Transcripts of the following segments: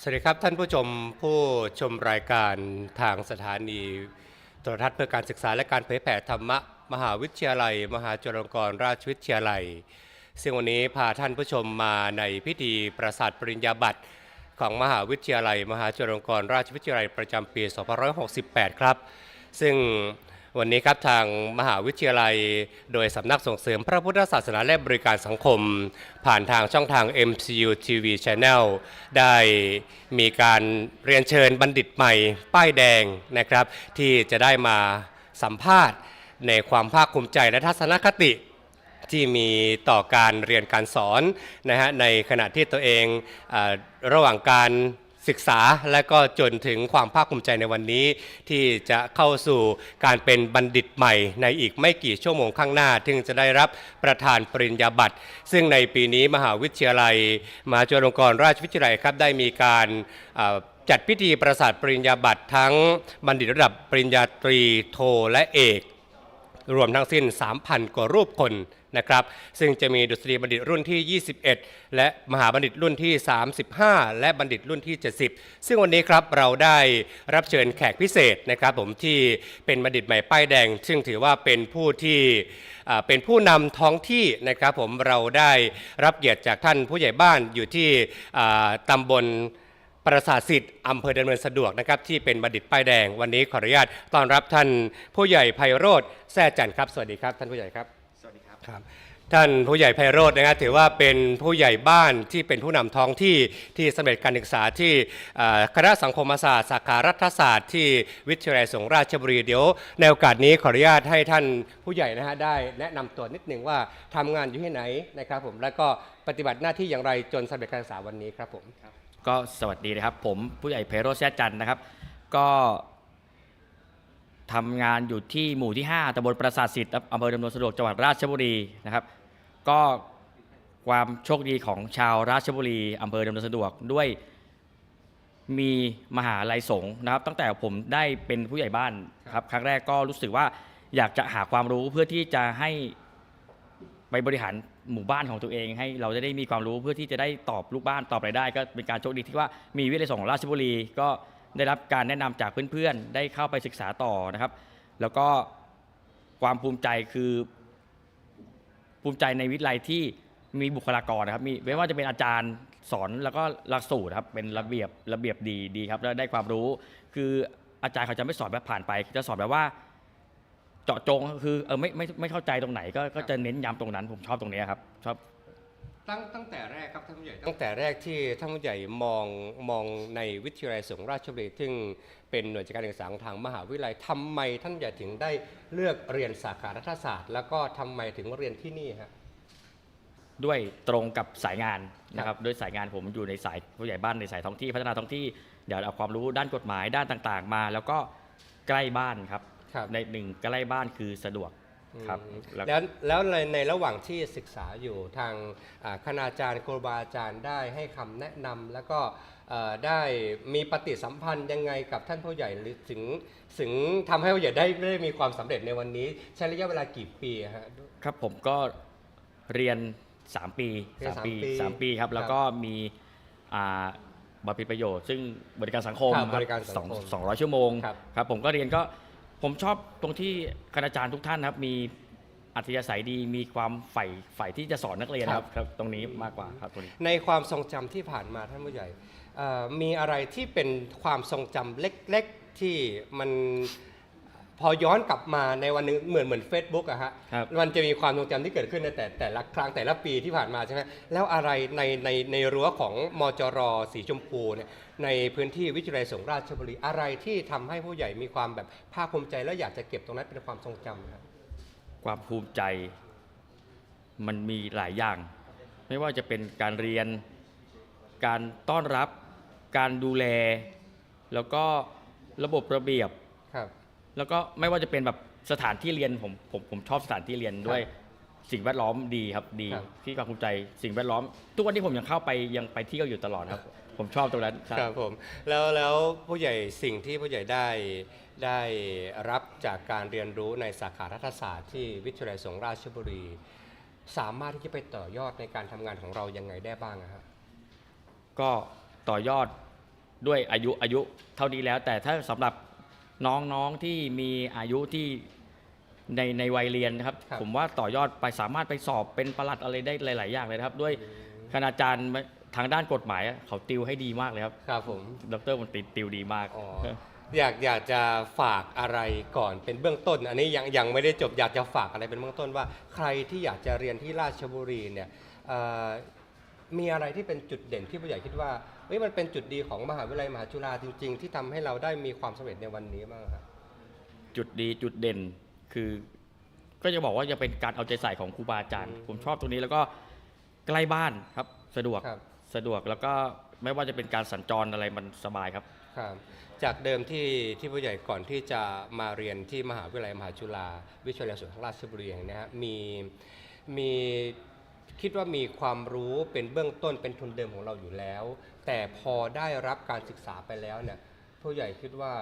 สวัสดีครับท่านผู้ชมผู้ชมรายการทางสถานีโทรทัศน์เพื่อการศึกษาและการเผยแผ่ธรรมะ มหาวิทยาลัย มหาจุฬาลงกรณราชวิทยาลัย ซึ่งวันนี้พาท่านผู้ชมมาในพิธีประสาทปริญญาบัตรของมหาวิทยาลัย มหาจุฬาลงกรณราชวิทยาลัยประจำปี 2568 ครับ ซึ่ง วันนี้ครับทางมหาวิทยาลัย โดยสำนักส่งเสริมพระพุทธศาสนาและบริการสังคม ผ่านทางช่องทาง MCU TV Channel ได้มีการเรียนเชิญบัณฑิตใหม่ ป้ายแดงนะครับ ที่จะได้มาสัมภาษณ์ในความภาคภูมิใจและทัศนคติที่มีต่อการเรียนการสอนนะฮะในขณะที่ตัวเองอระหว่างการ ศึกษาและก็จนถึงความภาคภูมิใจในวันนี้ ที่จะเข้าสู่การเป็นบัณฑิตใหม่ ในอีกไม่กี่ชั่วโมงข้างหน้าถึงจะได้รับประธานปริญญาบัตร ซึ่งในปีนี้มหาวิทยาลัย มหาจุฬาลงกรณราชวิทยาลัยครับได้มีการจัดพิธีประสาทปริญญาบัตรทั้งบัณฑิตระดับปริญญาตรีโทและเอก รวมทั้งสิ้น 3,000 กว่ารูปคน นะครับ ซึ่งจะมีดุษฎีบัณฑิตรุ่นที่ 21 และมหาบัณฑิตรุ่นที่ 35 และบัณฑิตรุ่นที่ 70 ซึ่งวันนี้ครับเราได้รับเชิญแขกพิเศษนะครับ ผมที่เป็นบัณฑิตใหม่ป้ายแดง ซึ่งถือว่าเป็นผู้ที่เป็นผู้นำท้องที่นะครับ ผมเราได้รับเกียรติจากท่านผู้ใหญ่บ้านอยู่ที่อ่าตำบลประสาทสิทธิ์อำเภอดำเนินสะดวกนะครับที่เป็นบัณฑิตป้ายแดง วันนี้ขออนุญาตต้อนรับท่านผู้ใหญ่ไพโรธแซ่จันทร์ครับ สวัสดีครับท่านผู้ใหญ่ครับ ครับท่านผู้ใหญ่ไพโรธนะครับถือว่าเป็นผู้ใหญ่บ้านที่เป็นผู้นำท้องที่ที่สำเร็จการศึกษาที่คณะสังคมศาสตร์สาขารัฐศาสตร์ที่วิทยาลัยสงราชบุรีเดี๋ยวในโอกาสนี้ขออนุญาตให้ท่านผู้ใหญ่นะฮะได้แนะนำตัวนิดหนึ่งว่าทำงานอยู่ที่ไหนนะครับผมแล้วก็ปฏิบัติหน้าที่อย่างไรจนสำเร็จการศึกษาวันนี้ครับผมก็สวัสดีนะครับผมผู้ใหญ่เพโรธแซจันนะครับ ก็ ทำงานอยู่ที่หมู่ที่ 5ตำบลปราสาทสิทธิ์อำเภอดำเนินสะดวกจังหวัดราชบุรีนะครับ ก็ความโชคดีของชาวราชบุรีอำเภอดำเนินสะดวกด้วยมีมหาลัยสงฆ์นะครับ ตั้งแต่ผมได้เป็นผู้ใหญ่บ้านครับ ครั้งแรกก็รู้สึกว่าอยากจะหาความรู้เพื่อที่จะให้ไปบริหารหมู่บ้านของตัวเอง ให้เราจะได้มีความรู้เพื่อที่จะได้ตอบลูกบ้านตอบรายได้ ก็เป็นการโชคดีที่ว่ามีวิทยาลัยสงฆ์ราชบุรีก็ ได้รับการแนะนำจากเพื่อนๆ ได้เข้าไปศึกษาต่อนะครับ แล้วก็ความภูมิใจคือภูมิใจในวิทยาลัยที่มีบุคลากรนะครับ มีไม่ว่าจะเป็นอาจารย์สอนแล้วก็หลักสูตรครับเป็นระเบียบระเบียบดีดีครับแล้วได้ความรู้ คืออาจารย์เขาจะไม่สอนแบบผ่านไป จะสอนแบบว่า เจาะจงคือเออไม่ไม่ไม่เข้าใจตรงไหนก็ก็จะเน้นย้ำตรงนั้น ผมชอบตรงนี้ครับชอบ ตั้งตั้งแต่แรกครับท่านผู้ใหญ่ตั้งแต่แรกที่ท่านผู้ใหญ่มองมองในวิทยาลัยสงฆ์ราชบุรีซึ่งเป็นหน่วยจัดการศึกษาของทางมหาวิทยาลัยทำไมท่านผู้ใหญ่ถึงได้เลือกเรียนสาขารัฐศาสตร์ แล้วก็ทำไมถึงเรียนที่นี่ฮะด้วยตรงกับสายงานนะครับด้วยสายงานผมอยู่ในสายผู้ใหญ่บ้านในสายท้องที่พัฒนาท้องที่เดี๋ยวเอาความรู้ด้านกฎหมายด้านต่างๆ มา แล้วก็ใกล้บ้านครับครับในหนึ่งใกล้บ้านคือสะดวก ครับอืมแล้วแล้วแล้วในในระหว่างที่ศึกษาอยู่ทางอ่าคณาจารย์ครูบาอาจารย์ได้ให้คำแนะนำแล้วก็เอ่อได้มีปฏิสัมพันธ์ยังไงกับท่านผู้ใหญ่หรือถึงถึงทำให้ผู้ใหญ่ได้ได้มีความสำเร็จในวันนี้ใช้ระยะเวลากี่ปีฮะ ครับผมก็เรียน 3 ปีเรียนสามปีสามปีสามปีครับ แล้วครับก็มีอ่าบำเพ็ญประโยชน์ ซึ่งบริการสังคมครับครับริการสังสองคมสองร้อยชั่วโมงครับ ครับผมก็เรียนก็ ผมชอบตรงที่คณาจารย์ทุกท่านนะครับ มีอัธยาศัยดีมีความใฝ่ใฝ่ที่จะสอนนักเรียนครับครับตรงนี้มากกว่าครับตรงนี้ ในความทรงจำที่ผ่านมาท่านผู้ใหญ่เอ่อมีอะไรที่เป็นความทรงจำเล็กๆที่มันพอย้อนกลับมาในวันหนึงเหมือนเหมือน Facebook อะฮะครับ มันจะมีความทรงจำที่เกิดขึ้นในแต่แต่ละครั้งแต่ละปีที่ผ่านมาใช่ไหมแล้วอะไรในในในรั้วของมจรสีชมพูเนี่ย ในพื้นที่วิทยาลัยสงฆ์ราชบุรีอะไรที่ทำให้ผู้ใหญ่มีความแบบภาคภูมิใจ และอยากจะเก็บตรงนั้นเป็นความทรงจำครับความภูมิใจมันมีหลายอย่าง ไม่ว่าจะเป็นการเรียน การต้อนรับ การดูแล แล้วก็ระบบระเบียบครับ แล้วก็ไม่ว่าจะเป็นแบบสถานที่เรียนผมผมผมชอบสถานที่เรียนด้วย สิ่งแวดล้อมดีครับดีครับ ที่ความภูมิใจสิ่งแวดล้อม ทุกวันที่ผมยังเข้าไปยังไปเที่ยวอยู่ตลอดครับ ผมชอบตรงนั้นครับครับผมแล้วแล้วผู้ใหญ่สิ่งที่ผู้ใหญ่ได้ได้รับจากการเรียนรู้ในสาขารัฐศาสตร์ที่วิทยาลัยสงฆ์ราชบุรี สามารถที่จะไปต่อยอดในการทำงานของเรายังไงได้บ้างอะครับก็ต่อยอดด้วยอายุอายุเท่านี้แล้ว แต่ถ้าสำหรับน้องๆที่มีอายุที่ ในในวัยเรียนนะครับ ครับ ผมว่าต่อยอดไปสามารถไปสอบเป็นประหลัดอะไรได้หลาย ๆ อย่างเลยนะครับ ด้วยคณาจารย์ทางด้านกฎหมายอะเขาติวให้ดีมากเลยครับครับผม ดรมนตรีติวดีมาก อ๋ออยากอยากจะฝากอะไรก่อนเป็นเบื้องต้น อันนี้ยังยังไม่ได้จบอยากจะฝากอะไรเป็นเบื้องต้นว่า ใครที่อยากจะเรียนที่ราชบุรีเนี่ยเอ่อมีอะไรที่เป็นจุดเด่นที่ผู้ใหญ่คิดว่าเฮ้ยมันเป็นจุดดีของมหาวิทยาลัยมหาจุฬาจริง ๆ ที่ทำให้เราได้มีความสำเร็จในวันนี้บ้างครับ จุดดีจุดเด่น คือ ก็จะบอกว่าจะเป็นการเอาใจใส่ของครูบาอาจารย์อืมผมชอบตรงนี้แล้วก็ใกล้บ้านครับสะดวกครับ สะดวกแล้วก็ไม่ว่าจะเป็นการสัญจรอะไรมันสบายครับ ครับจากเดิมที่ที่ผู้ใหญ่ก่อนที่จะมาเรียนที่มหาวิทยาลัยมหาจุฬาวิทยาลัยสวนราชบุรีแห่งนี้ฮะมีมีคิดว่ามีความรู้เป็นเบื้องต้นเป็นทุนเดิมของเราอยู่แล้ว แต่พอได้รับการศึกษาไปแล้วเนี่ยผู้ใหญ่คิดว่า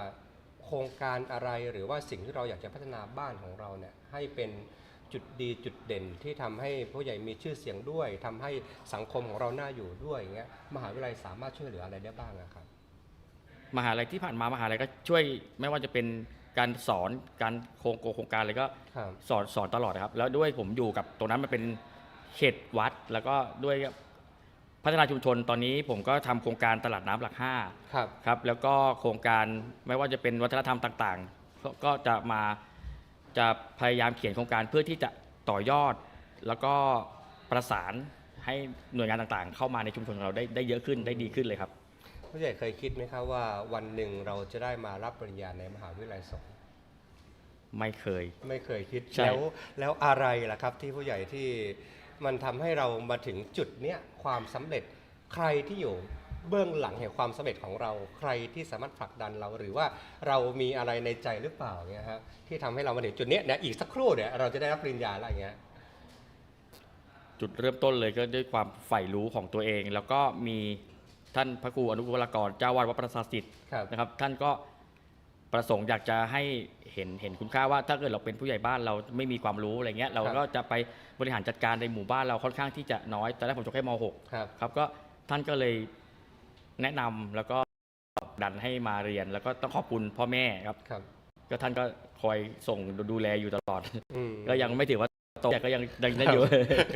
โครงการอะไรหรือว่าสิ่งที่เราอยากจะพัฒนาบ้านของเราเนี่ยให้เป็นจุดดีจุดเด่นที่ทำให้ผู้ใหญ่มีชื่อเสียงด้วยทำให้สังคมของเราน่าอยู่ด้วยอย่างเงี้ยมหาวิทยาลัยสามารถช่วยเหลืออะไรได้บ้างอะครับมหาลัยที่ผ่านมามหาลัยก็ช่วยไม่ว่าจะเป็นการสอนการโครงโครงการอะไรก็ครับสอนสอนตลอดนะครับ แล้วด้วยผมอยู่กับตรงนั้นมันเป็นเขตวัดแล้วก็ด้วย พัฒนาชุมชนตอนนี้ผมก็ทำโครงการตลาดน้ำหลักห้าครับครับ แล้วก็โครงการไม่ว่าจะเป็นวัฒนธรรมต่างๆก็ก็จะมาจะพยายามเขียนโครงการเพื่อที่จะต่อยอด แล้วก็ประสานให้หน่วยงานต่างๆ เข้ามาในชุมชนของเราได้ได้เยอะขึ้นได้ดีขึ้นเลยครับผู้ใหญ่เคยคิดไหมครับว่าวันหนึ่งเราจะได้มารับปริญญาในมหาวิทยาลัยสงฆ์ไม่เคย ไม่เคยคิดใช่แล้วแล้วอะไรล่ะครับที่ผู้ใหญ่ที่ มันทำให้เรามาถึงจุดเนี้ยความสำเร็จใครที่อยู่เบื้องหลังแห่งความสำเร็จของเราใครที่สามารถผลักดันเราหรือว่าเรามีอะไรในใจหรือเปล่าเนี่ยฮะที่ทำให้เรามาถึงจุดเนี้ยเนี่ยอีกสักครู่เนี่ยเราจะได้รับปริญญาอะไรอย่างเงี้ยจุดเริ่มต้นเลยก็ด้วยความใฝ่รู้ของตัวเอง แล้วก็มีท่านพระครูอนุวรากรเจ้าวาดวัดประสาทสิทธิ์ครับนะครับ ท่านก็ ประสงค์อยากจะให้เห็นเห็นคุณค่าว่าถ้าเกิดเราเป็นผู้ใหญ่บ้านเราไม่มีความรู้อะไรเงี้ยเราก็จะไปบริหารจัดการในหมู่บ้านเราค่อนข้างที่จะน้อยตอนแรกผมจบแค่ม .6 ครับครับก็ท่านก็เลยแนะนำแล้วก็ดันให้มาเรียน แล้วก็ต้องขอบคุณพ่อแม่ครับครับ ก็ท่านก็คอยส่งดูแลอยู่ตลอดอืมก็ยังไม่ถือว่าโตแต่ก็ยังยังได้อยู่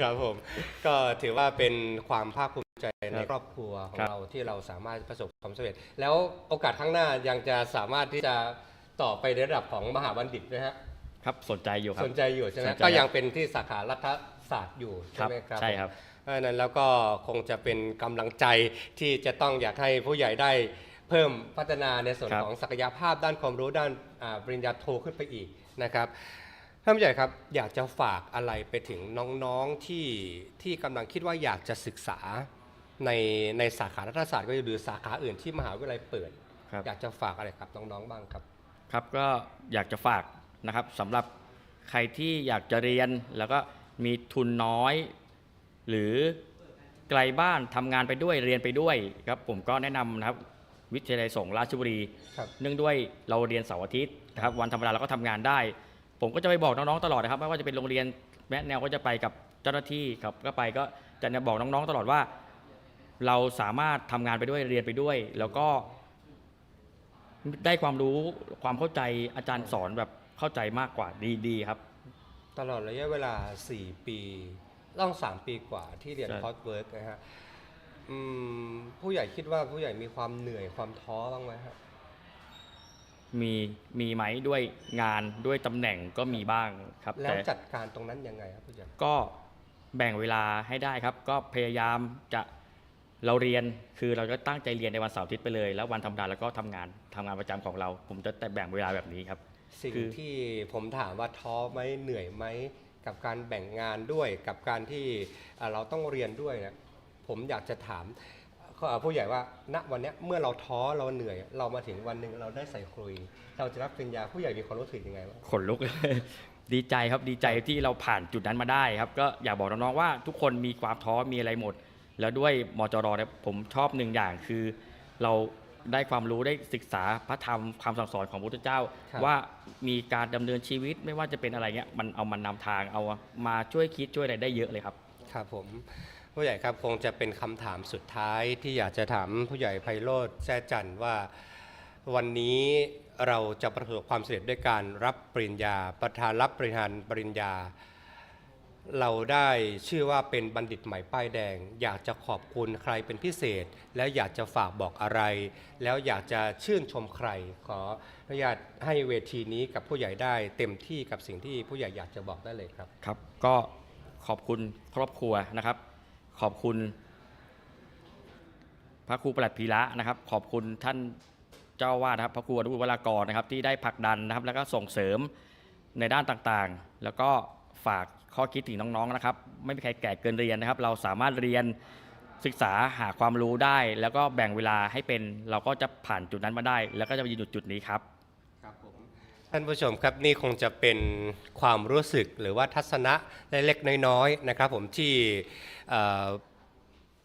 ครับผม ก็ถือว่าเป็นความภาคภูมิ ใจในครับครอบครัวของครับเราที่เราสามารถประสบความสำเร็จ แล้วโอกาสข้างหน้ายังจะสามารถที่จะต่อไปในระดับของมหาบัณฑิตนะฮะครับสนใจอยู่ครับสนใจอยู่ใช่ไหมสนใจก็ยังเป็นที่สาขารัฐศาสตร์อยู่คใช่รับไหมครับใช่ครับเพราะฉะนั้นแล้วก็คงจะเป็นกำลังใจที่จะต้องอยากให้ผู้ใหญ่ได้เพิ่มพัฒนาในส่วนครับของศักยภาพด้านความรู้ด้านอ่าปริญญาโทขึ้นไปอีกนะครับท่านผู้ใหญ่ครับอยากจะฝากอะไรไปถึงน้องๆที่ที่กำลังคิดว่าอยากจะศึกษา ในในสาขารัฐศาสตร์ก็หรือสาขาอื่นที่มหาวิทยาลัยเปิด ครับ อยากจะฝากอะไรกับน้องๆบ้างครับ ครับก็อยากจะฝากนะครับสำหรับใครที่อยากจะเรียนแล้วก็มีทุนน้อย หรือไกลบ้านทำงานไปด้วยเรียนไปด้วยครับผมก็แนะนำนะครับวิทยาลัยสงฆ์ราชบุรี ครับ เนื่องด้วยเราเรียนเสาร์อาทิตย์นะครับวันธรรมดาเราก็ทำงานได้ ผมก็จะไปบอกน้องๆตลอดนะครับไม่ว่าจะเป็นโรงเรียนแม่แนวก็จะไปกับเจ้าหน้าที่ครับก็ไปก็จะบอกน้องๆตลอดว่า เราสามารถทำงานไปด้วยเรียนไปด้วย แล้วก็ ได้ความรู้ความเข้าใจอาจารย์สอนแบบเข้าใจมากกว่าดีๆครับ ตลอดระยะเวลา 4 ปี ต้อง 3 ปีกว่าที่เรียนใช่ คอร์สเวิร์กนะฮะอืมผู้ใหญ่คิดว่าผู้ใหญ่มีความเหนื่อยความท้อบ้างไหมครับมีมีไหมด้วยงานด้วยตำแหน่งก็มีบ้างครับแล้วแต่จัดการตรงนั้นยังไงครับผู้ใหญ่ก็แบ่งเวลาให้ได้ครับ ก็พยายามจะ เราเรียนคือเราก็ตั้งใจเรียนในวันเสาร์อาทิตย์ไปเลย แล้ววันธรรมดาเราก็ทำงานทำงานประจำของเรา ผมจะแต่แบ่งเวลาแบบนี้ครับ สิ่งคือที่ผมถามว่าท้อไหมเหนื่อยไหมกับการแบ่งงานด้วยกับการที่อ่าเราต้องเรียนด้วยนะผมอยากจะถามเอ่อผู้ใหญ่ว่าณวันเนี้ยเมื่อเราท้อเราเหนื่อย เรามาถึงวันหนึ่งเราได้ใส่ครุย เราจะรับปริญญาผู้ใหญ่มีความรู้สึกยังไงบ้างขนลุกดีใจครับดีใจที่เราผ่านจุดนั้นมาได้ครับ ก็อยากบอกน้องๆว่าทุกคนมีความท้อมีอะไรหมด แล้วด้วยมจรเนี่ยผมชอบหนึ่งอย่างคือ เราได้ความรู้ได้ศึกษาพระธรรมคำสั่งสอนของพระพุทธเจ้าครับว่ามีการดำเนินชีวิตไม่ว่าจะเป็นอะไรเงี้ยมันเอามันนำทางเอามาช่วยคิดช่วยอะไรได้เยอะเลยครับ ครับผมผู้ใหญ่ครับคงจะเป็นคำถามสุดท้ายที่อยากจะถามผู้ใหญ่ไพโรธแซ่จันว่าวันนี้เราจะประสบความสำเร็จด้วยการรับปริญญา ประธานรับปริญญาปริญญา เราได้ชื่อว่าเป็นบัณฑิตใหม่ป้ายแดง อยากจะขอบคุณใครเป็นพิเศษ แล้วอยากจะฝากบอกอะไร แล้วอยากจะชื่นชมใคร ขออนุญาตให้เวทีนี้กับผู้ใหญ่ได้ เต็มที่กับสิ่งที่ผู้ใหญ่อยากจะบอกได้เลยครับ ครับ ก็ขอบคุณครอบครัวนะครับ ขอบคุณ พระครูประหลัดพีระนะครับ ขอบคุณท่านเจ้าวาดนะครับ พระครูอนุวรากรนะครับ ที่ได้ผลักดันนะครับ แล้วก็ส่งเสริมในด้านต่างๆ แล้วก็ฝาก ข้อคิดถึงน้องๆนะครับ ไม่มีใครแก่เกินเรียนนะครับ เราสามารถเรียนศึกษาหาความรู้ได้ แล้วก็แบ่งเวลาให้เป็น เราก็จะผ่านจุดนั้นมาได้ แล้วก็จะมายืนจุดนี้ครับครับผมท่านผู้ชมครับนี่คงจะเป็นความรู้สึกหรือว่าทัศนะเล็กๆน้อยๆนะครับ ผมที่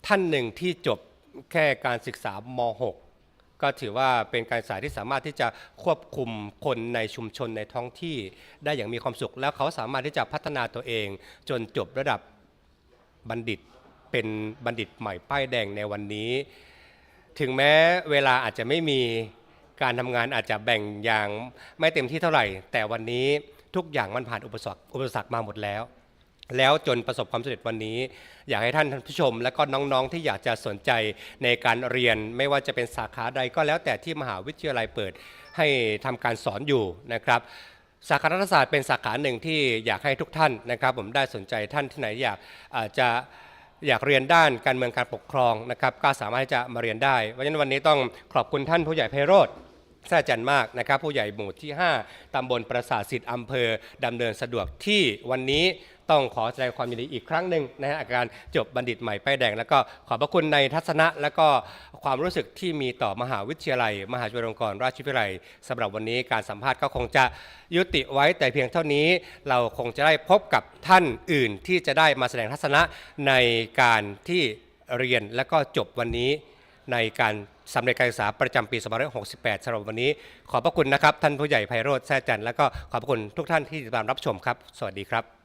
ท่านหนึ่งที่จบแค่การศึกษาม 6 ก็ถือว่าเป็นการศึกษาที่สามารถที่จะควบคุมคนในชุมชนในท้องที่ได้อย่างมีความสุข แล้วเขาสามารถที่จะพัฒนาตัวเอง จนจบระดับบัณฑิตเป็นบัณฑิตใหม่ป้ายแดงในวันนี้ ถึงแม้เวลาอาจจะไม่มีการทำงานอาจจะแบ่งอย่างไม่เต็มที่เท่าไหร่ แต่วันนี้ทุกอย่างมันผ่านอุปสรรคอุปสรรคมาหมดแล้ว แล้วจนประสบความสำเร็จวันนี้ อยากให้ท่านผู้ชม และก็น้องๆที่อยากจะสนใจในการเรียนไม่ว่าจะเป็นสาขาใดก็แล้วแต่ที่มหาวิทยาลัยเปิดให้ทำการสอนอยู่นะครับสาขารัฐศาสตร์เป็นสาขาหนึ่งที่อยากให้ทุกท่านนะครับ ผมได้สนใจท่านที่ไหนอยากอาจจะอยากเรียนด้านการเมืองการปกครองนะครับ ก็สามารถที่จะมาเรียนได้เพราะฉะนั้นวันนี้ต้องขอบคุณท่านผู้ใหญ่ไพโรธ แท้จันมากนะครับ ผู้ใหญ่หมู่ที่ 5 ตำบลปราสาทสิทธิ์อำเภอดำเนินสะดวกที่วันนี้ต้องขอแสดงความยินดีอีกครั้งหนึ่งนะฮะอาการจบบัณฑิตใหม่ป้ายแดง แล้วก็ขอบพระคุณในทัศนะ และก็ความรู้สึกที่มีต่อมหาวิทยาลัย มหาจุฬาลงกรณราชวิทยาลัยสำหรับวันนี้การสัมภาษณ์ก็คงจะยุติไว้แต่เพียงเท่านี้ เราคงจะได้พบกับท่านอื่นที่จะได้มาแสดงทัศนะในการที่เรียนและก็จบวันนี้ ในการสำเร็จการศึกษาประจำปี2568สำหรับวันนี้ ขอบพระคุณนะครับ ท่านผู้ใหญ่ไพโรธแท้จันและก็ขอบพระคุณทุกท่านที่ติดตามรับชมครับ สวัสดีครับ